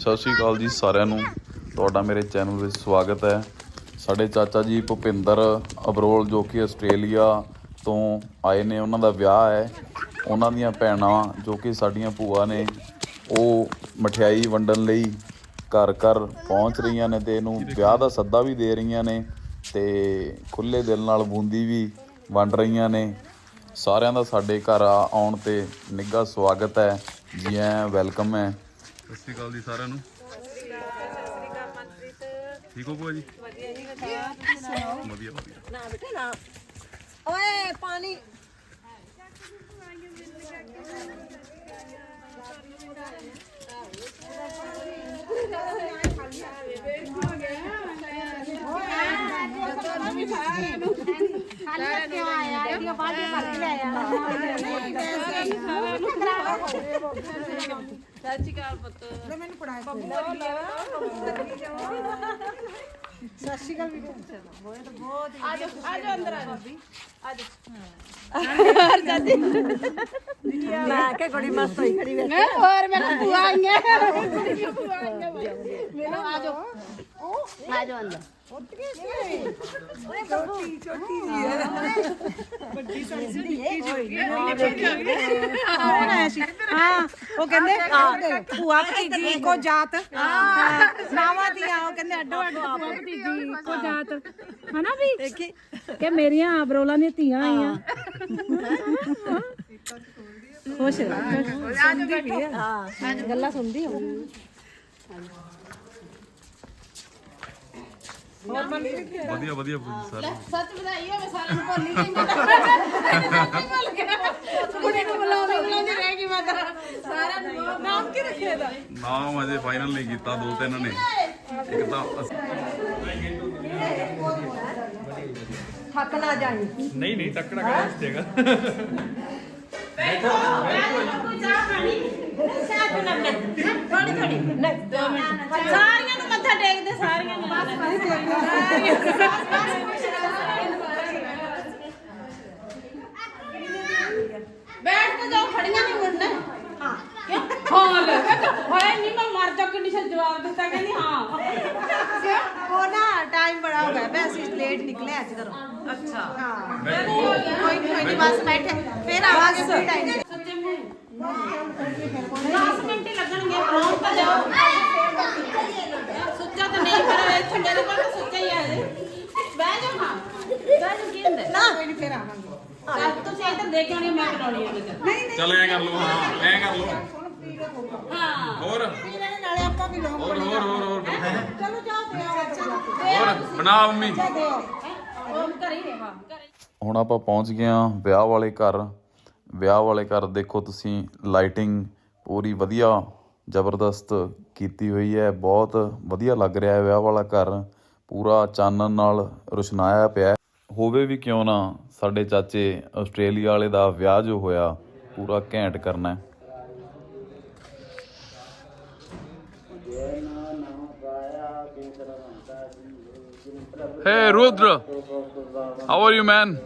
ਸਤਿ ਸ਼੍ਰੀ ਅਕਾਲ ਜੀ ਸਾਰਿਆਂ ਨੂੰ। ਤੁਹਾਡਾ ਮੇਰੇ ਚੈਨਲ ਵਿੱਚ ਸਵਾਗਤ ਹੈ। ਸਾਡੇ ਚਾਚਾ ਜੀ ਭੁਪਿੰਦਰ ਅਬਰੋਲ, ਜੋ ਕਿ ਆਸਟ੍ਰੇਲੀਆ ਤੋਂ ਆਏ ਨੇ, ਉਹਨਾਂ ਦਾ ਵਿਆਹ ਹੈ। ਉਹਨਾਂ ਦੀਆਂ ਭੈਣਾਂ, ਜੋ ਕਿ ਸਾਡੀਆਂ ਭੂਆ ਨੇ, ਉਹ ਮਠਿਆਈ ਵੰਡਣ ਲਈ ਘਰ ਘਰ ਪਹੁੰਚ ਰਹੀਆਂ ਨੇ ਤੇ ਇਹਨੂੰ ਵਿਆਹ ਦਾ ਸੱਦਾ ਵੀ ਦੇ ਰਹੀਆਂ ਨੇ ਤੇ ਖੁੱਲੇ ਦਿਲ ਨਾਲ ਬੂੰਦੀ ਵੀ ਵੰਡ ਰਹੀਆਂ ਨੇ। ਸਾਰਿਆਂ ਦਾ ਸਾਡੇ ਘਰ ਆ- ਆਉਣ ਤੇ ਨਿੱਘਾ ਸਵਾਗਤ ਹੈ। ਜੀ ਆਇਆਂ ਵੈਲਕਮ ਹੈ। ਸਤਿ ਸ਼੍ਰੀ ਅਕਾਲ ਜੀ ਸਾਰਿਆਂ ਨੂੰ। ਠੀਕ ਹੋ ਭੂਆ ਜੀ? ਵਧੀਆ ਵਧੀਆ। ਨਾ ਬੇਟੇ ਨਾ ਓਏ, ਪਾਣੀ। ਮੈਂ ਕਿ ਬੜੀ ਮਸਤ ਹੋਈ ਖੜੀ ਵੇ ਮੈਂ ਹੋਰ ਮੇਰਾ ਭੂਆ ਆਈਆਂ। ਭੂਆ ਆਈਆਂ ਮੈਨੂੰ ਆ ਜਾਓ ਆ ਜਾਓ ਅੰਦਰ ਹਾਂ ਉਹ ਕਹਿੰਦੇ ਭੂਆ ਭਤੀਜੀ ਇੱਕੋ ਜਾਤ ਨਾਵਾਂ ਦੀਆਂ ਉਹ ਕਹਿੰਦੇ ਅੱਡੋ ਅੱਡ ਭੂਆ ਭਤੀਜੀ ਇੱਕੋ ਜਾਤ ਹਨਾ ਵੀ ਕਿ ਮੇਰੀਆਂ ਅਬਰੋਲਾਂ ਨੇ ਧੀਆਂ ਆਈਆਂ ਖੁਸ਼ ਸੁਣਦੀ ਹਾਂ ਗੱਲਾਂ ਸੁਣਦੀ ਹੋ ਵਧੀਆ ਵਧੀਆ ਸਾਰੇ। ਸੱਚ ਵਧਾਈ ਹੋਵੇ ਸਾਰਿਆਂ ਨੂੰ ਭੁੱਲ ਹੀ ਗਈ। ਮੈਂ ਤਾਂ ਭੁੱਲ ਗਿਆ। ਕੁੜੀ ਨੂੰ ਬੁਲਾਉਂਦੀ ਬੁਲਾਉਂਦੀ ਰਹਿ ਗਈ ਮੈਂ ਤਾਂ। ਸਾਰਿਆਂ ਨੂੰ ਬਹੁਤ- ਨਾਮ ਕੀ ਰੱਖਿਆ ਦਾ ਨਾਮ ਅਜੇ ਫਾਈਨਲ ਨਹੀਂ ਕੀਤਾ ਦੋ ਤਿੰਨ ਨੇ। ਇੱਕ ਤਾਂ ਅਸ- ਥੱਕ ਨਾ ਜਾਈ। ਨਹੀਂ ਨਹੀਂ ਤੱਕੜਾ ਕਰਾ ਦੇਗਾ ਥੋੜੀ ਥੋੜੀ ਨਹੀਂ ਸਾਰਿਆਂ ਨੂੰ ਮੱਥਾ ਟੇਕਦੇ ਸਾਰਿਆਂ ਨੂੰ ਬੈਠ ਕੇ ਜਾਓ ਖੜੀਆਂ ਨਹੀਂ ਮੁੜਨਾ ਹਾਂ ਕਿਉਂ ਹਾਂ ਲੈ ਹੋਏ ਨਹੀਂ ਮੈਂ ਮਰ ਜਾ ਕੰਡੀਸ਼ਨ ਜਵਾਬ ਦਿੱਤਾ ਕਹਿੰਦੀ ਹਾਂ ਉਹ ਨਾ ਟਾਈਮ ਬੜਾ ਹੋ ਗਿਆ ਅਸੀਂ ਲੇਟ ਨਿਕਲੇ ਅੱਜ ਘਰੋਂ ਅੱਛਾ ਹਾਂ ਕੋਈ ਨਹੀਂ ਕੋਈ ਨਹੀਂ ਬਸ ਬੈਠੇ ਫਿਰ ਆਵਾਂਗੇ ਫਿਰ ਟਾਈਮ ਸੱਚੇ ਮੂੰਹ 10 ਮਿੰਟ ਹੀ ਲੱਗਣਗੇ ਪਹੁੰਚ ਤਾਂ ਜਾਓ ਸੁੱਚਾ ਤਾਂ ਨਹੀਂ ਕੋਲ ਤਾਂ ਹੀ ਆ ਜੀ ਬਹਿ ਜਾਓ ਹਾਂ ਬਹਿ ਜਾਓ ਕੀ ਹੁੰਦਾ ਨਾ ਕੋਈ ਨਹੀਂ ਫਿਰ ਆਵਾਂਗੇ ਚੱਲ ਤੁਸੀਂ ਇੱਧਰ ਦੇਖ ਆਉਣੀ ਮੈਂ ਕਰਾਉਣੀ ਹੈ ਵਿੱਚ ਚੱਲ ਐ ਕਰ ਲਓ, ਹਾਂ, ਐ ਕਰ ਲਓ। ਹਾਂ ਹੋਰ? ਨਾਲੇ ਆਪਾਂ ਵੀ ਲੋਕ ਹੋਰ ਹੋਰ ਹੋਰ ਹੋਰ। ਚਲੋ ਜਾਓ ਤੇ ਆਓ ਹੋਰ, ਬਣਾ ਮੰਮੀ। ਉਹ ਘਰੇ ਹੀ ਹਾਂ ਹੁਣ ਆਪਾਂ ਪਹੁੰਚ ਗਏ ਹਾਂ ਵਿਆਹ ਵਾਲੇ ਘਰ। ਵਿਆਹ ਵਾਲੇ ਘਰ ਦੇਖੋ ਤੁਸੀਂ ਲਾਈਟਿੰਗ ਪੂਰੀ ਵਧੀਆ। ਜ਼ਬਰਦਸਤ ਕੀਤੀ ਹੋਈ ਹੈ ਬਹੁਤ ਵਧੀਆ ਲੱਗ ਰਿਹਾ ਹੈ ਵਿਆਹ ਵਾਲਾ ਘਰ ਪੂਰਾ ਚਾਨਣ ਨਾਲ ਰੁਸ਼ਨਾਇਆ ਪਿਆ। ਹੋਵੇ ਵੀ ਕਿਉਂ ਨਾ ਸਾਡੇ ਚਾਚੇ ਆਸਟ੍ਰੇਲੀਆ ਵਾਲੇ ਦਾ ਵਿਆਹ ਜੋ ਹੋਇਆ ਪੂਰਾ ਘੈਂਟ ਕਰਨਾ ਹੈ Hey Rudra, how are you, man?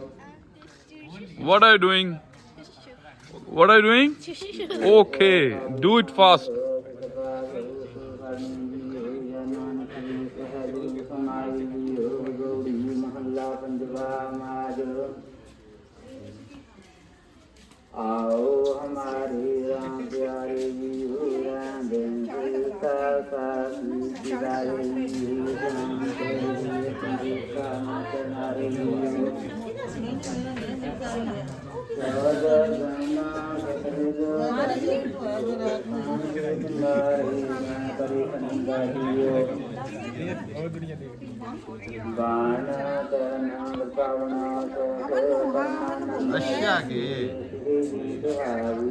What are you doing? What are you doing? Okay, do it fast. ਅੱਛਾ ਕੇ।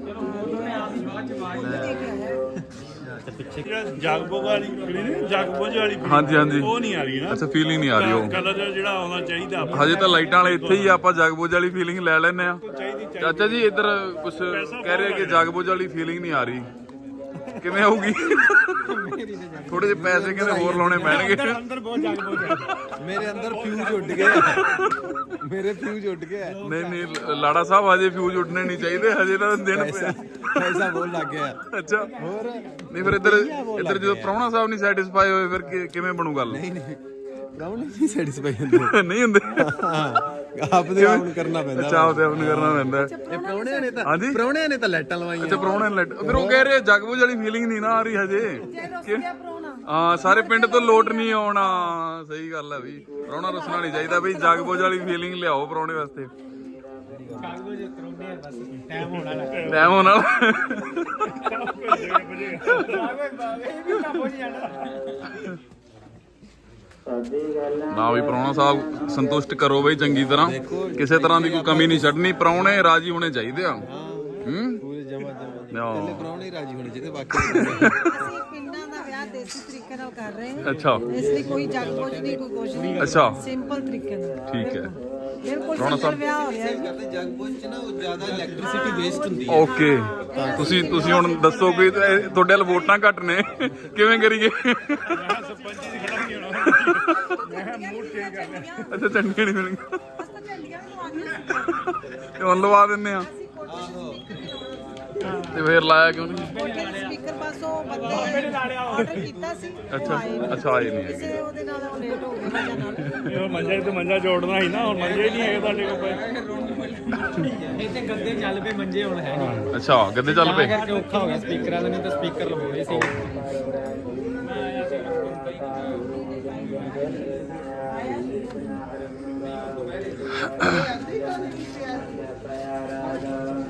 ਚਲੋ ਮੈਂ ਆਪ ਹੀ ਬਾਅਦ ਚ ਬਾਅਦ ਚ ਦੇਖ ਆਇਆ ਕੀ ਜਿਹੜਾ ਜਾਗਬੋਗ ਵਾਲੀ ਕੁੜੀ ਨੇ ਜਾਗਬੋਝ ਵਾਲੀ ਕੁੜੀ, ਹਾਂਜੀ, ਹਾਂਜੀ। ਉਹ ਨਹੀਂ ਆ ਰਹੀ ਨਾ। ਅੱਛਾ ਫੀਲਿੰਗ ਨਹੀਂ ਆ ਰਹੀ ਉਹ। ਕਲਰ ਜਿਹੜਾ ਆਉਣਾ ਚਾਹੀਦਾ ਆਪਾਂ। ਹਜੇ ਤਾਂ ਲਾਈਟਾਂ ਵਾਲੇ ਇੱਥੇ ਹੀ ਆ, ਆਪਾਂ ਵਾਲੀ ਫੀਲਿੰਗ ਲੈ ਲੈਨੇ ਆ ਚਾਹੀਦੀ ਚਾਚਾ ਜੀ ਇੱਧਰ ਕੁਝ ਕਹਿ ਰਹੇ ਕਿ ਜਗਬੋਝ ਵਾਲੀ ਫੀਲਿੰਗ ਨਹੀਂ ਆ ਰਹੀ। ਕਿਵੇਂ ਆਊਗੀ? ਥੋੜੇ ਜਿਹੇ ਪੈਸੇ ਕਹਿੰਦੇ ਹੋਰ ਲਾਉਣੇ ਪੈਣਗੇ। ਅੰਦਰ ਬਹੁਤ ਜਾਗ ਬਹੁਤ ਮੇਰੇ ਅੰਦਰ ਫਿਊਜ਼ ਉੱਡ ਗਏ ਮੇਰੇ ਫਿਊਜ਼ ਉੱਡ ਗਏ ਨਹੀਂ ਨਹੀਂ ਲਾੜਾ ਸਾਹਿਬ ਹਜੇ ਫਿਊਜ਼ ਉੱਡਣੇ ਨਹੀਂ ਚਾਹੀਦੇ ਹਜੇ ਤਾਂ ਦਿਨ ਐਸਾ ਬੋਲ ਲੱਗ ਗਿਆ। ਅੱਛਾ। ਹੋਰ? ਨਹੀਂ ਫਿਰ ਇੱਧਰ ਇੱਧਰ ਜਦੋਂ ਪ੍ਰਾਹੁਣਾ ਸਾਹਿਬ ਨਹੀਂ ਸੈਟੀਸਫਾਈ ਹੋਏ ਫਿਰ ਕਿਵੇਂ ਬਣੂ ਗੱਲ? ਨਹੀਂ ਨਹੀਂ। ਗਾਉਂ ਨਹੀਂ ਸੈਟੀਸਫਾਈ ਹੁੰਦੇ। ਨਹੀਂ ਹੁੰਦੇ। ਆਪ ਦੇ ਆਪ ਨੂੰ ਕਰਨਾ ਪੈਂਦਾ ਚਾਹ ਤੇ ਆਪਨੂੰ ਕਰਨਾ ਪੈਂਦਾ। ਇਹ ਪ੍ਰਾਹੁਣਿਆਂ ਨੇ ਤਾਂ ਹਾਂਜੀ? ਪ੍ਰਾਹੁਣਿਆਂ ਨੇ ਤਾਂ ਲਾਈਟਾਂ ਲਵਾਈਆਂ। ਅੱਛਾ ਪ੍ਰਾਹੁਣੇ ਨੇ ਲੈਟ ਫਿਰ ਉਹ ਕਹਿ ਰਹੇ ਜਗਬੂਝ ਵਾਲੀ ਫੀਲਿੰਗ ਨਹੀਂ ਨਾ ਆ ਰਹੀ ਹਜੇ। ਹਾਂ ਸਾਰੇ ਪਿੰਡ ਤੋਂ ਲੋਟ ਨਹੀਂ ਆਉਣਾ। ਸਹੀ ਗੱਲ ਹੈ ਵੀ ਪ੍ਰਾਹੁਣਾ ਰੁਸਣਾ ਨਹੀਂ ਚਾਹੀਦਾ ਬਈ ਜਗਬੂਝ ਵਾਲੀ ਫੀਲਿੰਗ ਲਿਆਓ ਪ੍ਰਾਹੁਣੇ ਵਾਸਤੇ। ਟਾਈਮ ਹੋਣ ਵਾਲਾ। ਟਾਈਮ ਹੋਣ ਵਾਲਾ। ਨਾ ਵੀ ਪ੍ਰਾਹੁਣਾ ਸਾਹਿਬ ਸੰਤੁਸ਼ਟ ਕਰੋ ਬਈ ਚੰਗੀ ਤਰ੍ਹਾਂ। ਕਿਸੇ ਤਰ੍ਹਾਂ ਦੀ ਕੋਈ ਕਮੀ ਨਹੀਂ ਛੱਡਣੀ ਪ੍ਰਾਹੁਣੇ ਰਾਜੀ ਹੋਣੇ ਚਾਹੀਦੇ ਆ। ਹੂੰ ਪੂਰੇ ਜਮਾ ਜਮਾ ਨਾ। ਪਹਿਲੇ ਪ੍ਰਾਹੁਣੇ ਹੀ ਰਾਜੀ ਹੋਣੇ ਚਾਹੀਦੇ ਬਾਕੀ ਅਸੀਂ ਪਿੰਡਾਂ ਦਾ ਵਿਆਹ ਦੇਸੀ ਤਰੀਕੇ ਨਾਲ ਕਰ ਰਹੇ ਹਾਂ। ਅੱਛਾ। ਇਸ ਲਈ ਕੋਈ ਜਗਬੋਝ ਨਹੀਂ ਕੋਈ ਕੁਛ ਨਹੀਂ। ਅੱਛਾ। ਸਿੰਪਲ ਤਰੀਕੇ ਨਾਲ। ਠੀਕ ਹੈ। ਬਿਲਕੁਲ। ਰੌਣਕ ਸਿੰਪਲ ਸਾਹਿਬ। ਵਿਆਹ ਹੋ ਰਿਹਾ ਜੀ। ਕਰਦੇ ਜਗਪੁਰ ਚ ਨਾ ਉਹ ਜ਼ਿਆਦਾ ਇਲੈਕਟ੍ਰਿਸਿਟੀ ਵੇਸਟ ਹੁੰਦੀ ਹੈ। ਓਕੇ। ਤੁਸੀਂ ਤੁਸੀਂ ਹੁਣ ਦੱਸੋ ਵੀ ਤੁਹਾਡੇ ਵੱਲ ਵੋਟਾਂ ਘੱਟ ਨੇ। ਕਿਵੇਂ ਕਰੀਏ? ਸਰਪੰਚ ਅੱਛਾ ਚੰਡੀਗੜ੍ਹ ਨਹੀਂ ਮਿਲਣਗੇ ਅਸਾਂ ਝੰਡੀਆਂ ਵੀ ਲਵਾਉਣੀਆਂ ਸੀ ਤੇ ਹੁਣ ਲਵਾ ਦਿੰਨੇ ਆ। ਤੇ ਫੇਰ ਲਾਇਆ ਕਿਉਂ ਨਹੀਂ? ਸਪੀਕਰ ਬਸ ਉਹ ਬੰਦੇ ਆਰਡਰ ਕੀਤਾ ਸੀ ਅੱਛਾ। ਅੱਛਾ, ਆਏ ਨਹੀਂ ਹੈਗੇ। ਕਿਸੇ ਉਹਦੇ ਨਾਲ ਉਹ ਲੇਟ ਹੋ ਨਾਲ ਇਹ ਮੰਜੇ ਤੇ ਮੰਜਾ ਜੋੜਨਾ ਸੀ ਨਾ ਹੁਣ ਮੰਜੇ ਨਹੀਂ ਹੈਗੇ ਤੁਹਾਡੇ ਕੋਲ ਇੱਥੇ ਗੱਦੇ ਚੱਲ ਪਏ ਮੰਜੇ ਹੁਣ ਹੈ ਨਹੀਂ। ਅੱਛਾ ਗੱਦੇ ਚੱਲ ਪਏ। ਕਰਕੇ ਔਖਾ ਹੋ ਗਿਆ ਸਪੀਕਰਾਂ ਦਾ ਨਹੀਂ ਤਾਂ ਸਪੀਕਰ ਲਵਾਉਣੇ ਸੀ।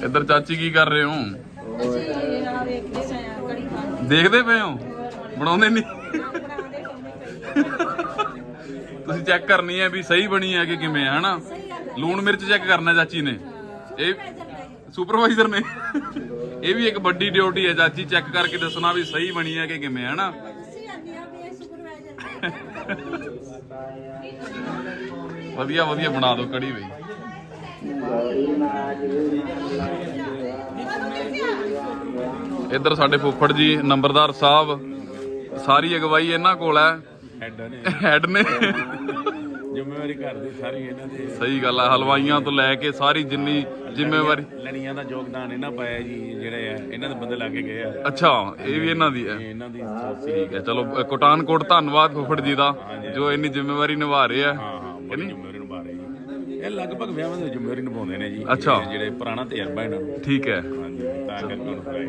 ਇੱਧਰ ਚਾਚੀ ਕੀ ਕਰ ਰਹੇ ਹੋ? ਅਸੀਂ ਆ ਵੇਖਦੇ ਸਾਂ ਕੜੀ ਖਾਣ ਦੇਖਦੇ ਪਏ ਹੋ? ਬਣਾਉਂਦੇ ਨਹੀਂ? ਤੁਸੀਂ ਚੈੱਕ ਕਰਨੀ ਹੈ ਵੀ ਸਹੀ ਬਣੀ ਹੈ ਕਿ ਕਿਵੇਂ ਹੈ, ਹਨਾ? ਲੂਣ ਮਿਰਚ ਚੈੱਕ ਕਰਨਾ ਚਾਚੀ ਨੇ। ਇਹ ਸੁਪਰਵਾਈਜ਼ਰ ਨੇ। ਇਹ ਵੀ ਇੱਕ ਵੱਡੀ ਡਿਊਟੀ ਹੈ ਚਾਚੀ ਚੈੱਕ ਕਰਕੇ ਦੱਸਣਾ ਵੀ ਸਹੀ ਬਣੀ ਹੈ ਕਿ ਕਿਵੇਂ ਹੈ, ਹਨਾ? ਵਧੀਆ ਵਧੀਆ ਬਣਾ ਦਿਓ ਕੜੀ ਬਈ। ਇੱਧਰ ਸਾਡੇ ਫੁੱਫੜ ਜੀ ਨੰਬਰਦਾਰ ਸਾਹਿਬ ਸਾਰੀ ਅਗਵਾਈ ਇਹਨਾਂ ਕੋਲ ਹੈ। ਹੈਡ ਨੇ। ਜ਼ਿੰਮੇਵਾਰੀ ਘਰ ਦੀ ਸਾਰੀ ਇਹਨਾਂ ਦੀ। ਸਹੀ ਗੱਲ ਹੈ ਹਲਵਾਈਆਂ ਤੋਂ ਲੈ ਕੇ ਸਾਰੀ ਜਿੰਨੀ ਜ਼ਿੰਮੇਵਾਰੀ ਲੜੀਆਂ ਦਾ ਯੋਗਦਾਨ ਇਹਨਾਂ ਪਾਇਆ ਜੀ ਜਿਹੜੇ ਆ ਇਹਨਾਂ ਦੇ ਬੰਦੇ ਲਾ ਕੇ ਗਏ ਆ। ਅੱਛਾ ਇਹ ਵੀ ਇਹਨਾਂ ਦੀ ਹੈ। ਇਹ ਇਹਨਾਂ ਦੀ ਠੀਕ ਹੈ ਚਲੋ ਕੋਟਾਨਕੋਟ ਧੰਨਵਾਦ ਫੁੱਫੜ ਜੀ ਦਾ ਜੋ ਇੰਨੀ ਜ਼ਿੰਮੇਵਾਰੀ ਨਿਭਾ ਰਹੇ ਆ। ਬੜੀ ਜ਼ਿੰਮੇਵਾਰੀ ਨਿਭਾ ਰਹੇ ਜੀ। ਇਹ ਲਗਭਗ ਵਿਆਹਾਂ ਦੀ ਜ਼ਿੰਮੇਵਾਰੀ ਨਿਭਾਉਂਦੇ ਨੇ ਜੀ। ਅੱਛਾ। ਜਿਹੜੇ ਪੁਰਾਣਾ ਤਜਰਬਾ ਇਹਨਾਂ ਨੂੰ। ਠੀਕ ਹੈ। ਹਾਂਜੀ ਤਾਂ ਕਰਕੇ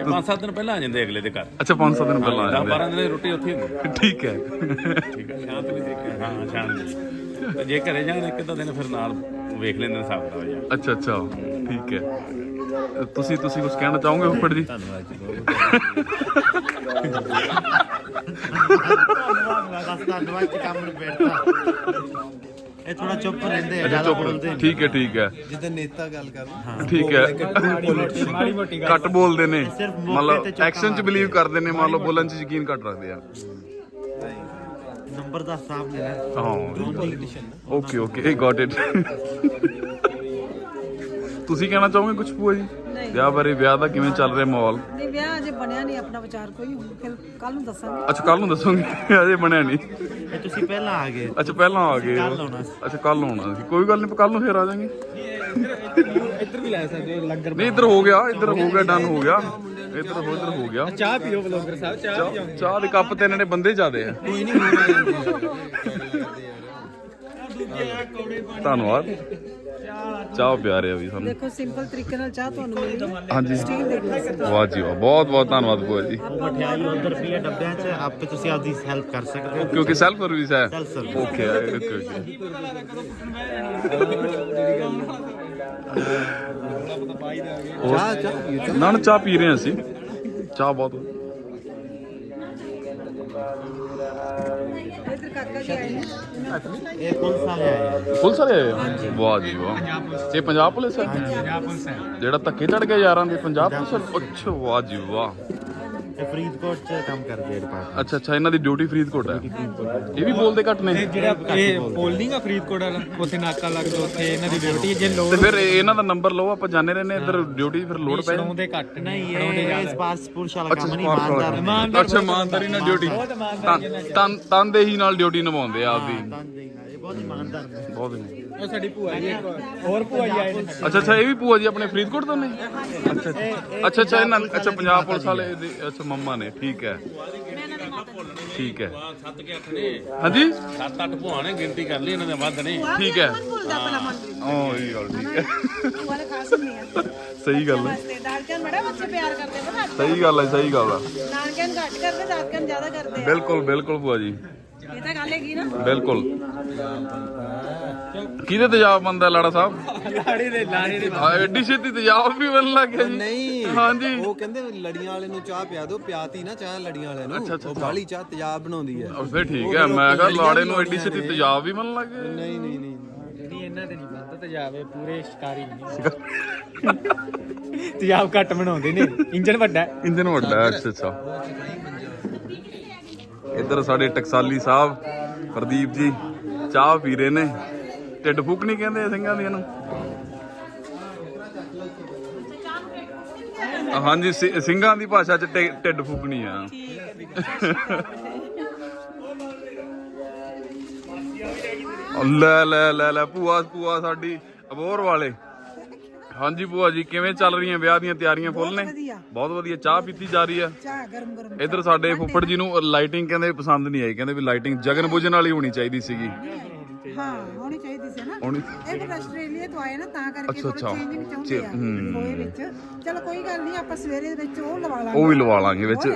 ਇਹ ਪੰਜ ਸੱਤ ਦਿਨ ਪਹਿਲਾਂ ਆ ਜਾਂਦੇ ਅਗਲੇ ਦੇ ਘਰ। ਅੱਛਾ 5-7 ਦਿਨ ਪਹਿਲਾਂ ਆ 10 ਜਾਂਦੇ 12 ਦਿਨ ਦੀ ਰੋਟੀ ਉੱਥੇ ਹੀ ਹੁੰਦੀ। ਠੀਕ ਹੈ। ਠੀਕ ਹੈ ਸ਼ਾਂਤ ਵੀ ਦੇਖਿਆ ਹਾਂ ਸ਼ਾਂਤ ਤੇ ਜੇ ਘਰੇ ਜਾਣ ਇੱਕ ਅੱਧਾ ਦਿਨ ਫਿਰ ਨਾਲ ਵੇਖ ਲੈਂਦੇ ਨੇ ਹਿਸਾਬ ਦਾ ਜਾਂ। ਅੱਛਾ ਅੱਛਾ। ਠੀਕ ਹੈ। ਤੁਸੀਂ ਤੁਸੀਂ ਕੁਝ ਕਹਿਣਾ ਚਾਹੋਗੇ ਫੁੱਫੜ ਜੀ? ਬਸ ਧੰਨਵਾਦ ਜੀ ਕੰਮ ਨੂੰ ਬੈਠਦਾ ਇਹ ਥੋੜਾ ਚੁੱਪ ਰਹਿੰਦੇ ਆ ਜ਼ਿਆਦਾ ਬੋਲਦੇ ਨਹੀਂ। ਠੀਕ ਹੈ ਠੀਕ ਹੈ। ਜਿੱਦਾਂ ਨੇਤਾ ਗੱਲ ਕਰਨ ਠੀਕ ਹੈ। ਮਾੜੀ ਮੋਟੀ ਘੱਟ ਬੋਲਦੇ ਨੇ। ਸਿਰਫ ਮੌਕੇ ਮਤਲਬ ਤੇ ਚੌਕਾ ਐਕਸ਼ਨ 'ਚ ਬਿਲੀਵ ਕਰਦੇ ਨੇ ਮੰਨ ਲਓ ਬੋਲਣ 'ਚ ਯਕੀਨ ਘੱਟ ਰੱਖਦੇ ਆ। ਨੰਬਰਦਾਰ ਸਾਹਿਬ ਨੇ ਹਾਂ। ਓਕੇ ਓਕੇ ਗਾਟ ਇਟ ਤੁਸੀਂ ਕਹਿਣਾ ਚਾਹੋਗੇ ਕੁਝ ਭੂਆ ਜੀ? ਵਿਆਹ ਬਾਰੇ ਵਿਆਹ ਦਾ ਕਿਵੇਂ ਚੱਲ ਰਿਹਾ ਮਾਹੌਲ? ਨਹੀਂ ਵਿਆਹ ਅਜੇ ਬਣਿਆ ਨਹੀਂ ਆਪਣਾ ਵਿਚਾਰ ਕੋਈ ਹੁਣ ਫਿਰ ਕੱਲ ਨੂੰ ਦੱਸਾਂਗੇ। ਅੱਛਾ ਕੱਲ ਨੂੰ ਦੱਸੋਗੇ? ਅਜੇ ਬਣਿਆ ਨਹੀਂ। ਇਹ ਤੁਸੀਂ ਪਹਿਲਾਂ ਆ ਗਏ। ਅੱਛਾ ਪਹਿਲਾਂ ਆ ਗਏ। ਕੱਲ੍ਹ ਆਉਣਾ। ਸੀ। ਅੱਛਾ ਕੱਲ ਆਉਣਾ ਸੀ। ਕੋਈ ਗੱਲ ਨਹੀਂ ਕੱਲ ਨੂੰ ਫੇਰ ਆ ਜਾਾਂਗੇ। ਇੱਧਰ ਵੀ ਲੈ ਸਕਦੇ ਹੋ ਲੰਗਰ ਨਹੀਂ ਇੱਧਰ ਹੋ ਗਿਆ ਇੱਧਰ ਹੋ ਗਿਆ ਡਨ ਹੋ ਗਿਆ। ਇੱਧਰ ਹੋ ਇੱਧਰ ਹੋ ਗਿਆ। ਚਾਹ ਪੀਓ ਬਲੌਗਰ ਸਾਹਿਬ ਚਾਹ ਚਾਹ- ਚਾਹ ਦੇ ਕੱਪ ਤੇ ਇਹਨਾਂ ਨੇ ਬੰਦੇ ਜ਼ਿਆਦੇ ਆ। ਕੋਈ ਨਹੀਂ ਧੰਨਵਾਦ। ਚਾਹ ਪਿਆਰੇ ਆ ਵੀ ਸਾਨੂੰ। ਦੇਖੋ ਸਿੰਪਲ ਤਰੀਕੇ ਨਾਲ ਚਾਹ ਤੁਹਾਨੂੰ ਮਿਲੇਗੀ ਹਾਂਜੀ। ਸਟੀਲ ਦੇ ਗਲਾਸ ਵਾਹ ਜੀ ਵਾਹ ਬਹੁਤ ਬਹੁਤ ਧੰਨਵਾਦ ਭੂਆ ਜੀ। ਮਠਿਆਈ ਉਧਰ ਪਈ ਹੈ ਡੱਬਿਆਂ 'ਚ ਆਪੇ ਤੁਸੀਂ ਆਪਦੀ ਹੈਲਪ ਕਰ ਸਕਦੇ ਹੋ। ਕਿਉਂਕਿ ਸੈਲਫ ਸਰਵਿਸ ਹੈ Self service। Okay okay okay ਚਾਹ ਚਾਹ। ਨਾ ਨਾ ਚਾਹ ਪੀ ਰਹੇ ਹਾਂ ਅਸੀਂ। ਚਾਹ ਬਹੁਤ ਕਾਕਾ ਇਹ ਪੁਲਿਸ ਵਾਲੇ ਆਏ ਪੁਲਿਸ ਵਾਲੇ ਆਏ ਆ? ਵਾਹ ਜੀ ਵਾਹ। ਇਹ ਪੰਜਾਬ ਪੁਲਿਸ ਹੈ? ਪੰਜਾਬ ਪੁਲਿਸ ਹੈ। ਜਿਹੜਾ ਧੱਕੇ ਚੜ ਗਿਆ ਯਾਰਾਂ ਦੇ ਪੰਜਾਬ ਪੁਲਿਸ? ਅੱਛਾ ਵਾਹ ਜੀ ਵਾਹ। ਤੇ ਫਰੀਦਕੋਟ ਚ ਕੰਮ ਕਰਦੇ ਆ ਡਿਪਾਰਟਮੈਂਟ ਅੱਛਾ ਅੱਛਾ ਇਹਨਾਂ ਦੀ ਡਿਊਟੀ ਫਰੀਦਕੋਟ ਹੈ। ਇਹ ਵੀ ਬੋਲਦੇ ਘੱਟ ਨੇ। ਜਿਹੜਾ ਇਹ ਪੋਲਿੰਗ ਆ ਫਰੀਦਕੋਟ ਵਾਲਾ ਉੱਥੇ ਨਾਕਾ ਲੱਗਦਾ ਉੱਥੇ ਇਹਨਾਂ ਦੀ ਡਿਊਟੀ ਜੇ ਤੇ ਲੋੜ ਫਿਰ ਇਹਨਾਂ ਦਾ ਨੰਬਰ ਲਓ ਆਪਾਂ ਜਾਣੇ ਰਹਿੰਦੇ ਇੱਧਰ ਡਿਊਟੀ ਫਿਰ ਲੋਡ ਪੈ ਛਡਾਉਂਦੇ ਘੱਟ ਨਹੀਂ ਇਹ। ਇਸ ਪਾਸਪੋਰਟ ਵਾਲਾ ਕੰਮ ਨਹੀਂ ਇਮਾਨਦਾਰ ਅੱਛਾ ਇਮਾਨਦਾਰੀ ਨਾਲ ਡਿਊਟੀ ਤਨ ਤਨਦੇਹੀ ਨਾਲ ਡਿਊਟੀ ਨਿਭਾਉਂਦੇ ਆ ਆਪਦੀ। ਬਹੁਤ ਇਮਾਨਦਾਰ ਨੇ ਬਹੁਤ ਨੇ। ਸਾਡੀ ਭੂਆ ਜੀ ਇੱਕ ਹੋਰ ਭੂਆ ਜੀ ਆਏ ਨੇ। ਅੱਛਾ ਅੱਛਾ ਇਹ ਵੀ ਭੂਆ ਜੀ ਆਪਣੇ ਫਰੀਦਕੋਟ ਤੋਂ ਨੇ? ਅੱਛਾ ਅੱਛਾ। ਅੱਛਾ ਇਹਨਾਂ ਅੱਛਾ ਪੰਜਾਬ ਪੁਲਿਸ ਵਾਲੇ ਦੇ ਅੱਛਾ ਮੰਮਾ ਨੇ ਠੀਕ ਹੈ। ਠੀਕ ਹੈ। 7 ਕੇ 8 ਨੇ। ਹਾਂਜੀ? 7-8 ਭੂਆ ਨੇ ਗਿਣਤੀ ਕਰ ਲਈ ਇਹਨਾਂ ਦੇ ਵੱਧ ਨੇ। ਠੀਕ ਹੈ। ਭੁੱਲਦਾ ਭਲਾ ਓ ਇਹ ਗੱਲ ਠੀਕ ਹੈ। ਖਾਸ ਆ। ਸਹੀ ਗੱਲ ਹੈ। ਤੇ ਦਾਦਕਿਆਂ ਨੂੰ ਬੜਾ ਬੱਚੇ ਪਿਆਰ ਕਰਦੇ ਪਤਾ ਸਹੀ ਗੱਲ ਹੈ ਸਹੀ ਗੱਲ ਹੈ ਨਾਨਕਿਆਂ ਨੂੰ ਘੱਟ ਕਰਦੇ ਦਾਦਕਿਆਂ ਨੂੰ ਜ਼ਿਆਦਾ ਕਰਦੇ ਆ। ਬਿਲਕੁਲ ਬਿਲਕੁਲ ਭੂਆ ਜੀ। ਇਹ ਤਾਂ ਗੱਲ ਹੈਗੀ ਨਾ। ਬਿਲਕੁਲ। ਕਿਹਦੇ ਤੇਜ਼ਾਬ ਬੰਦਾ ਲਾੜਾ ਸਾਹਿਬ? ਲਾੜੇ ਦੇ ਲਾੜੇ ਦੇ। ਹਾਂ, ਐਡੀ ਛੇਤੀ ਤੇਜ਼ਾਬ ਵੀ ਬਣਨ ਲੱਗ ਗਿਆ ਜੀ। ਨਹੀਂ ਹਾਂਜੀ। ਉਹ ਕਹਿੰਦੇ ਲੜੀਆਂ ਵਾਲੇ ਨੂੰ ਚਾਹ ਪਿਆ ਦਿਓ ਪਿਆਤੀ ਨਾ ਚਾਹ ਲੜੀਆਂ ਵਾਲੇ ਨੂੰ। ਅੱਛਾ, ਅੱਛਾ, ਉਹ ਬਾਲੀ ਚਾਹ ਤੇਜ਼ਾਬ ਬਣਾਉਂਦੀ ਹੈ। ਫਿਰ ਠੀਕ ਹੈ ਮੈਂ ਕਿਹਾ ਲਾੜੇ ਨੂੰ ਐਡੀ ਛੇਤੀ ਤੇਜ਼ਾਬ ਵੀ ਬਣਨ ਲੱਗ ਗਿਆ। ਨਹੀਂ ਨਹੀਂ ਨਹੀਂ। ਨਹੀਂ ਇਹਨਾਂ ਤੇ ਨਹੀਂ ਬੰਦਾ ਤੇ ਜਾਵੇ ਪੂਰੇ ਸ਼ਿਕਾਰੀ ਨਹੀਂ ਤੇਜ਼ਾਬ ਘੱਟ ਬਣਾਉਂਦੇ ਨੇ। ਇੰਜਨ ਵੱਡਾ। ਇੰਜਨ ਵੱਡਾ ਹੈ, ਅੱਛਾ ਅੱਛਾ। ਇੱਧਰ ਸਾਡੇ ਟਕਸਾਲੀ ਸਾਹਿਬ, ਪ੍ਰਦੀਪ ਜੀ, ਚਾਹ ਪੀ ਰਹੇ ਨੇ। ਢਿੱਡ ਫੂਕਣੀ ਕਹਿੰਦੇ ਸਿੰਘਾਂ ਦੀਆਂ ਨੂੰ ਹਾਂਜੀ ਸਿੰਘਾਂ ਦੀ ਭਾਸ਼ਾ ਚ ਢਿੱਡ ਫੂਕਣੀ ਆ। ਲੈ ਲੈ ਲੈ ਲੈ, ਭੂਆ ਭੂਆ ਸਾਡੀ ਅਬੋਰ ਵਾਲੇ। ਹਾਂਜੀ ਭੂਆ ਜੀ ਕਿਵੇਂ ਚੱਲ ਰਹੀਆਂ ਵਿਆਹ ਦੀਆਂ ਤਿਆਰੀਆਂ ਫੁੱਲ ਨੇ? ਬਹੁਤ ਵਧੀਆ। ਚਾਹ ਪੀਤੀ ਜਾ ਰਹੀ ਹੈ ਚਾਹ ਗਰਮ ਗਰਮ ਇੱਧਰ ਸਾਡੇ ਫੁੱਫੜ ਜੀ ਨੂੰ। ਲਾਈਟਿੰਗ ਕਹਿੰਦੇ ਪਸੰਦ ਨਹੀਂ ਆਈ ਕਹਿੰਦੇ ਵੀ ਲਾਈਟਿੰਗ ਜਗਨ ਬੁਝਣ ਵਾਲੀ ਹੋਣੀ ਚਾਹੀਦੀ ਸੀਗੀ। ਹਾਂ ਹੋਣੀ ਚਾਹੀਦੀ ਸੀ ਨਾ। ਇਹ ਫਿਰ ਆਸਟ੍ਰੇਲੀਆ ਤੋਂ ਆਏ ਨਾ ਤਾਂ ਕਰਕੇ ਥੋੜਾ। ਚੇਂਜ ਵੀ ਚਾਹੁੰਦੇ ਆ ਹੂੰ। ਹੋਏ ਵਿੱਚ। ਚਲੋ ਕੋਈ ਗੱਲ ਨਹੀਂ ਆਪਾਂ ਸਵੇਰੇ ਦੇ ਵਿੱਚ ਉਹ ਲਵਾ ਲਾਂਗੇ। ਉਹ ਵੀ ਲਵਾ ਲਾਂਗੇ ਵਿੱਚ।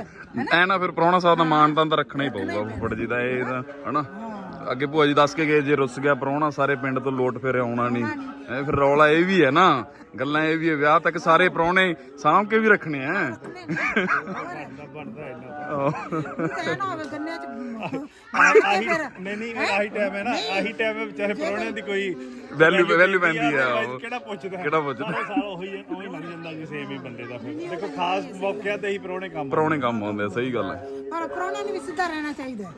ਐ ਨਾ ਫਿਰ ਪ੍ਰਾਹੁਣਾ ਸਾਹਿਬ ਦਾ ਮਾਣ ਤਾਂ ਰੱਖਣਾ ਹੀ ਪਊਗਾ ਫੁੱਫੜ ਜੀ ਦਾ ਇਹ ਤਾਂ ਹਨਾ? ਅੱਗੇ ਭੂਆ ਜੀ ਦੱਸ ਕੇ ਗਏ ਜੇ ਰੁੱਸ ਗਿਆ ਪ੍ਰਾਹੁਣਾ ਸਾਰੇ ਪਿੰਡ ਤੋਂ ਲੋਟ ਫੇਰੇ ਆਉਣਾ ਨਹੀਂ। ਐ ਫਿਰ ਰੌਲਾ ਇਹ ਵੀ ਹੈ ਨਾ ਗੱਲਾਂ ਇਹ ਵੀ ਹੈ ਵਿਆਹ ਤੱਕ ਸਾਰੇ ਪ੍ਰਾਹੁਣੇ ਸਾਂਭ ਕੇ ਵੀ ਰੱਖਣੇ ਆ ਕਹਿ ਨਾ ਹੋਵੇ ਗੰਨਿਆਂ ਚ ਆਹੀ ਨਹੀਂ ਨਹੀਂ ਆਹੀ ਟਾਈਮ ਹੈ ਨਾ ਆਹੀ ਟਾਈਮ ਹੈ ਵਿਚਾਰੇ ਪਰੋਣਿਆਂ ਦੀ ਕੋਈ ਵੈਲਿਊ ਵੈਲਿਊ ਪੈਂਦੀ ਆ ਉਹ। ਕਿਹੜਾ ਪੁੱਛਦਾ? ਕਿਹੜਾ ਪੁੱਛਦਾ? ਸਾਰੇ ਸਾਲ ਉਹੀ ਉਹੀ ਲੱਗ ਜਾਂਦਾ ਜੀ ਸੇਮ ਹੀ ਬੰਦੇ ਦਾ ਫਿਰ। ਦੇਖੋ ਖਾਸ ਮੌਕਿਆਂ ਤੇ ਹੀ ਪਰੋਣੇ ਕੰਮ ਪ੍ਰਾਹੁਣੇ ਕੰਮ ਆਉਂਦੇ ਆ ਸਹੀ ਗੱਲ ਹੈ। ਪਰ ਪ੍ਰਾਹੁਣਿਆਂ ਨੂੰ ਵੀ ਸਿੱਧਾ ਰਹਿਣਾ ਚਾਹੀਦਾ ਹੈ।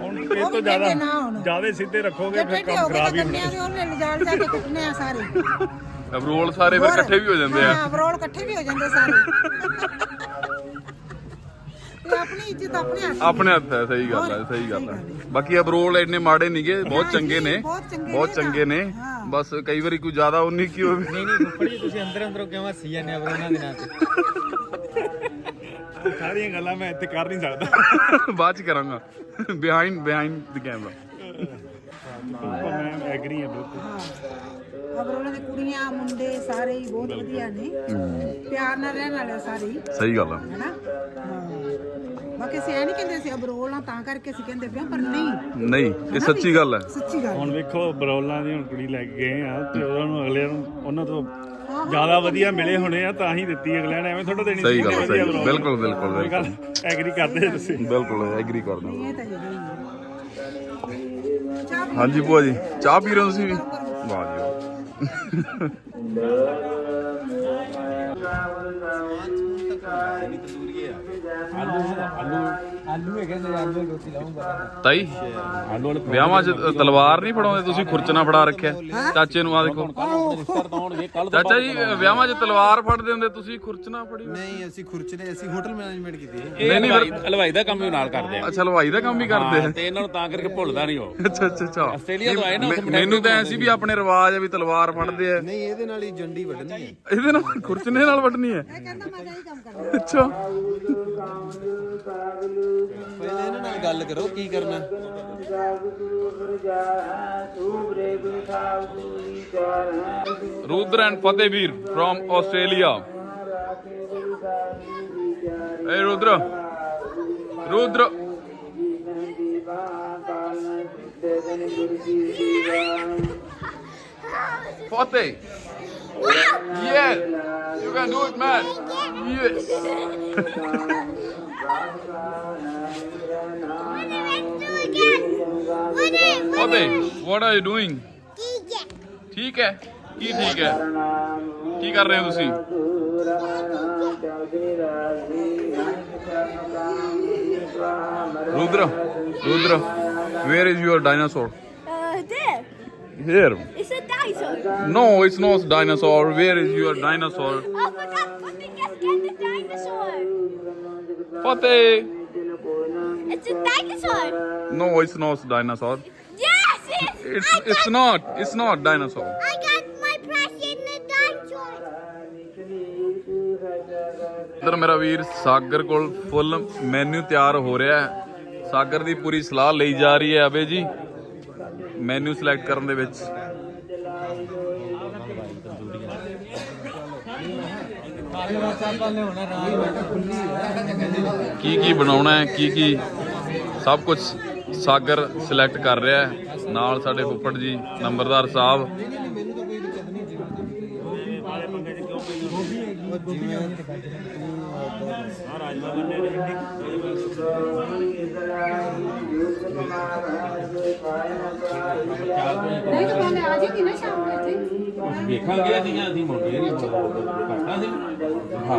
ਹੁਣ ਵੀ ਤੋਂ ਜ਼ਿਆਦਾ। ਜ਼ਿਆਦਾ ਸਿੱਧੇ ਰੱਖੋਗੇ ਜੇ ਫਿਰ ਕੰਮ ਤਾਂ ਖਰਾਬ ਹੀ ਹੋਣਾ ਦੇ ਉਹਨੇ ਲਿਜਾ ਲਿਜਾ ਕੇ ਕੁੱਟਨੇ ਆ ਸਾਰੇ। ਅਬਰੋਲ ਸਾਰੇ ਫਿਰ ਇਕੱਠੇ ਵੀ ਹੋ ਜਾਂਦੇ ਆ। ਹਾਂ ਬਰੋਲ ਇਕੱਠੇ ਵੀ ਹੋ ਜਾਂਦੇ ਸਾਰੇ। ਤੇ ਆਪਣੀ ਇੱਜ਼ਤ ਆਪਣੇ ਹੱਥ ਆਪਣੇ ਹੱਥ ਹੈ ਸਹੀ ਗੱਲ ਹੈ ਸਹੀ ਗੱਲ ਹੈ। ਬਾਕੀ ਅਬਰੋਲ ਇੰਨੇ ਮਾੜੇ ਨਹੀਂਗੇ ਬਹੁਤ ਚੰਗੇ ਨੇ ਬਹੁਤ ਚੰਗੇ ਬਹੁਤ ਨੇ ਚੰਗੇ ਨੇ। ਹਾਂ। ਬਸ ਕਈ ਵਾਰੀ ਕੋਈ ਜ਼ਿਆਦਾ ਉਨੀ ਕੀ ਹੋਵੇ। ਨਹੀਂ ਨਹੀਂ ਫੁੱਫੜ ਜੀ ਤੁਸੀਂ ਅੰਦਰ ਅੰਦਰੋਂ ਕਿਉਂ ਹੱਸੀ ਜਾਂਦੇ ਆ ਉਹਨਾਂ ਦੇ ਨਾਂ ਤੇ ਸਾਰੀਆਂ ਗੱਲਾਂ ਮੈਂ ਇੱਥੇ ਕਰ ਨਹੀਂ ਸਕਦਾ। ਬਾਅਦ ਚ ਕਰਾਂਗਾ। ਬਿਹਾਈਂਡ ਬਿਹਾਈਂਡ ਦ ਕੈਮਰਾ ਮੈਂ ਐਗਰੀ ਹਾਂ ਬਿਲਕੁਲ। ਅਬਰੋਲਾਂ ਦੇ ਕੁੜੀਆਂ ਮੁੰਡੇ ਸਾਰੇ ਹੀ ਬਹੁਤ ਵਧੀਆ ਨੇ ਪਿਆਰ ਨਾਲ ਰਹਿਣ ਵਾਲੇ ਸਾਰੇ ਹੀ। ਸਹੀ ਗੱਲ ਆ। ਹੈਨਾ? ਹਾਂ। ਬਾਕੀ ਅਸੀਂ ਇਹ ਨਹੀਂ ਕਹਿੰਦੇ ਸੀ ਅਬਰੋਲਾਂ ਤਾਂ ਕਰਕੇ ਅਸੀਂ ਕਹਿੰਦੇ ਪਿਆ ਪਰ ਨਹੀਂ। ਨਹੀਂ ਇਹ ਸੱਚੀ ਗੱਲ ਹੈ। ਸੱਚੀ ਗੱਲ ਹੁਣ ਵੇਖੋ ਬਰੌਲਾਂ ਦੀ ਹੁਣ ਕੁੜੀ ਲੈ ਕੇ ਗਏ ਆ ਤੇ ਉਹਨਾਂ ਨੂੰ ਅਗਲੇ ਨੂੰ ਉਹਨਾਂ ਤੋਂ ਜ਼ਿਆਦਾ ਵਧੀਆ ਮਿਲੇ ਹੋਣੇ ਆ ਤਾਂ ਹੀ ਦਿੱਤੀ ਅਗਲਿਆਂ ਨੇ ਐਵੇਂ ਥੋੜਾ ਦੇਣੀ ਸਹੀ ਗੱਲ ਹੈ, ਸਹੀ। ਬਿਲਕੁਲ ਬਿਲਕੁਲ ਐਗਰੀ ਕਰਦੇ ਤੁਸੀਂ। ਬਿਲਕੁਲ ਐਗਰੀ ਕਰਦਾ ਇਹ ਤਾਂ ਹੈਗਾ ਹੀ ਹੈ ਚਾਹ ਹਾਂਜੀ ਭੂਆ ਜੀ ਚਾਹ ਪੀ ਰਹੇ ਹੋ ਤੁਸੀਂ ਵੀ? ਵਾਹ ਜੀ ਵਾਹ। ਆਲੂ। ਹੈਗੇ ਨੇ ਆਲੂ ਦੀ ਰੋਟੀ ਲਾਉਂਗਾ ਤਾਈ ਵਿਆਹਾਂ 'ਚ ਤਲਵਾਰ ਨਹੀਂ ਫੜਾਉਂਦੇ ਤੁਸੀਂ ਖੁਰਚਣਾ ਫੜਾ ਰੱਖਿਆ। ਚਾਚੇ ਨੂੰ ਆ ਦੇਖੋ। ਚਾਚਾ ਜੀ ਵਿਆਹਾਂ 'ਚ ਤਲਵਾਰ ਫੜਦੇ ਹੁੰਦੇ ਤੁਸੀਂ ਖੁਰਚਣਾ ਫੜੀ। ਨਹੀਂ ਅਸੀਂ ਖੁਰਚਨੇ ਅਸੀਂ ਹੋਟਲ ਮੈਨੇਜਮੈਂਟ ਕੀਤੀ ਹੈ। ਇਹ ਹਲਵਾਈ ਹਲਵਾਈ ਦਾ ਕੰਮ ਵੀ ਨਾਲ ਕਰਦੇ ਆ। ਅੱਛਾ ਹਲਵਾਈ ਦਾ ਕੰਮ ਵੀ ਕਰਦੇ ਆ। ਤੇ ਇਹਨਾਂ ਨੂੰ ਤਾਂ ਕਰਕੇ ਭੁੱਲਦਾ ਨਹੀਂ ਉਹ। ਅੱਛਾ ਅੱਛਾ ਅੱਛਾ। ਆਸਟ੍ਰੇਲੀਆ ਤੋਂ ਆਏ ਨਾ, ਮੈਨੂੰ ਤਾਂ ਐ ਸੀ ਵੀ ਆਪਣੇ ਰਿਵਾਜ ਆ ਵੀ ਤਲਵਾਰ ਫੜਦੇ ਆ। ਨਹੀਂ ਇਹਦੇ ਨਾਲ ਹੀ ਜੰਡੀ ਵੱਢਣੀ ਹੈ। ਇਹਦੇ ਨਾਲ ਖੁਰਚਣੇ ਨਾਲ ਵੱਢਣੀ ਹੈ। ਕਹਿੰਦਾ ਮੈਂ ਤਾਂ ਇਹੀ ਕੰਮ ਕਰਦਾ ਅੱਛਾ। ਪਹਿਲੇ ਇਹਨਾਂ ਨਾਲ ਗੱਲ ਕਰੋ ਕੀ ਕਰਨਾ Rudra and Fatehveer from Australia A Rudra Rudra Fateh. Yeah, you can do it, man. Yes. Fateh, what are you doing? ਠੀਕ ਹੈ ਕੀ ਠੀਕ ਹੈ ਕੀ ਕਰ ਰਹੇ ਹੋ ਤੁਸੀਂ Rudra, Rudra, where is your dinosaur? Uh, there. Here. It's a dinosaur. No, it's not dinosaur. Where is your dinosaur? Oh, forgot. Putty, just get the dinosaur. Fateh. It's a dinosaur. No, it's not dinosaur. Yes, it's. It's it's not. It's not dinosaur. I got my prize in the dinosaur. ਇੱਧਰ ਮੇਰਾ ਵੀਰ ਸਾਗਰ ਕੋਲ ਫੁੱਲ ਮੈਨੂ ਤਿਆਰ ਹੋ ਰਿਹਾ ਹੈ ਸਾਗਰ ਦੀ ਪੂਰੀ ਸਲਾਹ ਲਈ ਜਾ ਰਹੀ ਹੈ ਅਬੇ ਜੀ ਮੈਨੂ ਸਿਲੈਕਟ ਕਰਨ ਦੇ ਵਿੱਚ ਕੀ ਕੀ ਬਣਾਉਣਾ ਹੈ? ਕੀ ਕੀ ਸਭ ਕੁਝ ਸਾਗਰ ਸਿਲੈਕਟ ਕਰ ਰਿਹਾ ਹੈ। ਨਾਲ ਸਾਡੇ ਫੁੱਫੜ ਜੀ, ਨੰਬਰਦਾਰ ਸਾਹਿਬ। ਨਹੀਂ ਤਾਂ ਮੈਂ ਆ ਜਾਏਗੀ ਨਾ ਸ਼ਾਮ ਨੂੰ ਇੱਥੇ। ਵੇਖਾਂਗੇ ਅਸੀਂ ਅਸੀਂ ਮੁੰਡੇ ਨਹੀਂ ਕਰਦਾ ਸੀ ਹਾਂ